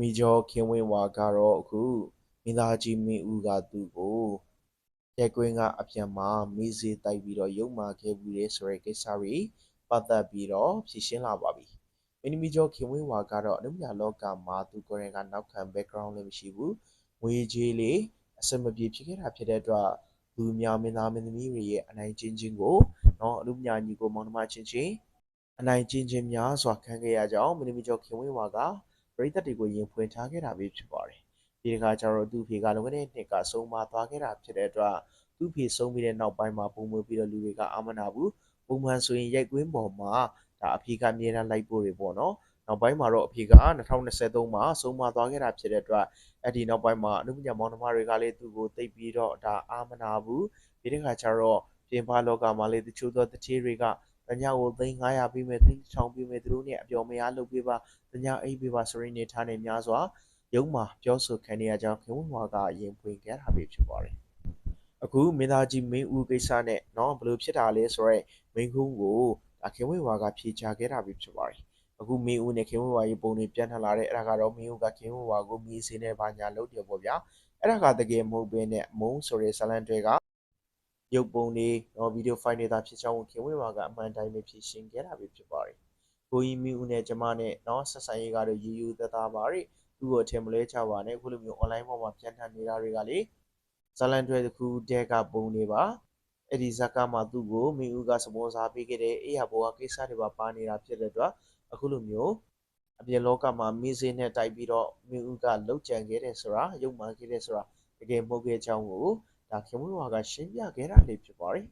မိကျော်ခင်ဝင်းဝါကတော့အခုမိသားကြီးမင်းဦးကသူ့ကိုတဲကွင်းကအပြန်မှာမိစေတိုက်ပြီးတော့ရုံမာခဲ့ပြီးတဲ့ဆိုတဲ့ကိစ္စတွေပတ်သက်ပြီးတော့ဖြည့်ရှင်းလာပါပြီ။မင်းမိကျော်ခင်ဝင်းဝါကတော့အနုမြလောကမှာသူကိုယ်တိုင်ကနောက်ခံ background လည်းမရှိဘူး။ငွေကြေးလေးအဆင်မပြေဖြစ်ခဲ့တာဖြစ်တဲ့အတွက်လူများမင်းသားမင်းသမီးတွေရဲ့အနိုင်ကျင့်ခြင်းကိုနော်အနုမြညီကိုမောင်နှမချင်းချင်းအနိုင်ကျင့်ခြင်းများစွာခံခဲ့ရကြောင်းမင်းမိကျော်ခင်ဝင်းဝါက ပရိသတ်တွေကိုရင်ဖွင့်ထားခဲ့တာပဲဖြစ်ပါတယ်။ဒီတခါကျတော့သူ့ဖေကလွန်ခဲ့တဲ့နှစ်ကဆုံးမသွားခဲ့တာဖြစ်တဲ့အတွက်သူ့ဖေဆုံးပြီးတဲ့နောက်ပိုင်းမှာပုံမွေပြီးတော့လူတွေကအာမနာဘူး။ပုံမှန်ဆိုရင်ရိုက်ကွင်းပေါ်မှာဒါအဖေကအမြဲတမ်းလိုက်ဖို့တွေပေါ့နော်။နောက်ပိုင်းမှာတော့အဖေက2023မှာဆုံးမသွားခဲ့တာဖြစ်တဲ့အတွက်အဲ့ဒီနောက်ပိုင်းမှာအနုပညာမောင်နှမတွေကလည်းသူ့ကိုတိတ်ပြီးတော့ဒါအာမနာဘူး။ဒီတခါကျတော့ပြင်ပလောကမှာလည်းတချို့သောတချေးတွေက တညကို3900ပေးမယ်3000ပေးမယ်သူတို့နဲ့အပျော်မရလုပ်ပေးပါတညအိပ်ပေးပါဆိုရင်းနေထားနေများစွာရုံးမှာပြောဆိုခံနေရကြောင်းခင်ဝင်းဝါကရင်ပွင့်ခဲ့တာပဲဖြစ်ပါတယ်အခုမင်းသားကြီးမင်းဦးကိစ္စနဲ့เนาะဘယ်လိုဖြစ်တာလဲဆိုတော့မင်းကုန်းကိုဒါခင်ဝင်းဝါကဖြေချခဲ့တာပဲဖြစ်ပါတယ်အခုမင်းဦးနဲ့ခင်ဝင်းဝါရဲ့ပုံတွေပြန်ထန်လာတဲ့အဲ့ဒါကတော့မင်းဦးကခင်ဝင်းဝါကိုမြေစင်းနဲ့ဘာညာလုပ်တယ်ပေါ့ဗျာအဲ့ဒါကတကယ်မဟုတ်ဘဲနဲ့မုံဆိုတဲ့ဇလန်တွေက ရုပ်ပုံတွေနော်ဗီဒီယိုဖိုင်တွေသာဖြစ်ချောင်းခင်ဝင်ပါကအမှန်တိုင်းပဲဖြစ်ရှင်ခဲ့တာပဲဖြစ်ပါတယ်ကိုကြီးမိဦးနဲ့ကျမနဲ့နော်ဆက်ဆံရေးကတော့ရေယူသက်သာပါရီသူ့ကိုထင်မလဲချပါနဲ့အခုလိုမျိုး online ပေါ်မှာပြန်ထန်နေတာတွေကလေဇလန်တွဲတစ်ခုတည်းကပုံနေပါအဲ့ဒီဇက်ကမှသူ့ကိုမိဦးကစပွန်ဆာပေးခဲ့တဲ့အေးရဘောကကိစ္စတွေပါပါနေတာဖြစ်တဲ့အတွက်အခုလိုမျိုးအပြင်လောကမှာမင်းစင်းနဲ့တိုက်ပြီးတော့မိဦးကလှုပ်ကြံခဲ့တယ်ဆိုတာရုပ်မှန်ခဲ့တယ်ဆိုတာတကယ်မဟုတ်ခဲ့ချောင်းကို ဒါခင်မွေးဝါကရှင်းပြခဲ့တာလေးဖြစ်ပါတယ်